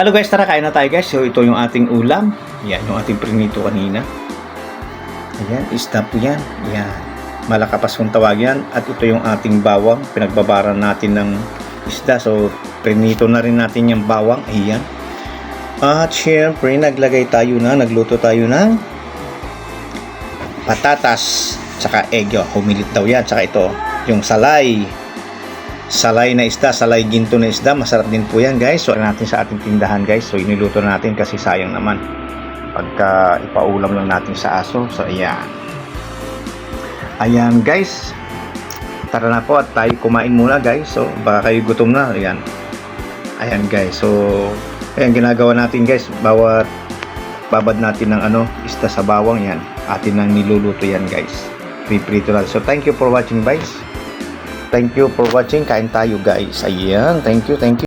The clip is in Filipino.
Hello guys, tara kain na tayo guys. So ito yung ating ulam. Yan, yung ating prinito kanina. Ayan, isda po yan. Yan. Malakapas kung tawag yan. At ito yung ating bawang. Pinagbabaran natin ng isda. So, prinito na rin natin yung bawang. Ayan. At syempre, naglagay tayo na, nagluto tayo ng patatas. Tsaka egg. Oh, humilit daw yan. Tsaka ito, yung salay. Salay na isda, salay ginto na isda. Masarap din po yan guys. So, natin sa ating tindahan guys. So, iniluto natin kasi sayang naman pagka ipaulam lang natin sa aso. So, ayan. Ayan, guys. Tara na po at tayo kumain muna, guys. So, baka kayo gutom na. Ayan. Ayan, guys. So, ayan, ginagawa natin, guys. Bawat babad natin ng ano, isda sa bawang, yan. Atin nang niluluto yan, guys. Piprito natin. So, thank you for watching, guys. Thank you for watching. Kain tayo, guys. Ayan. Thank you, thank you.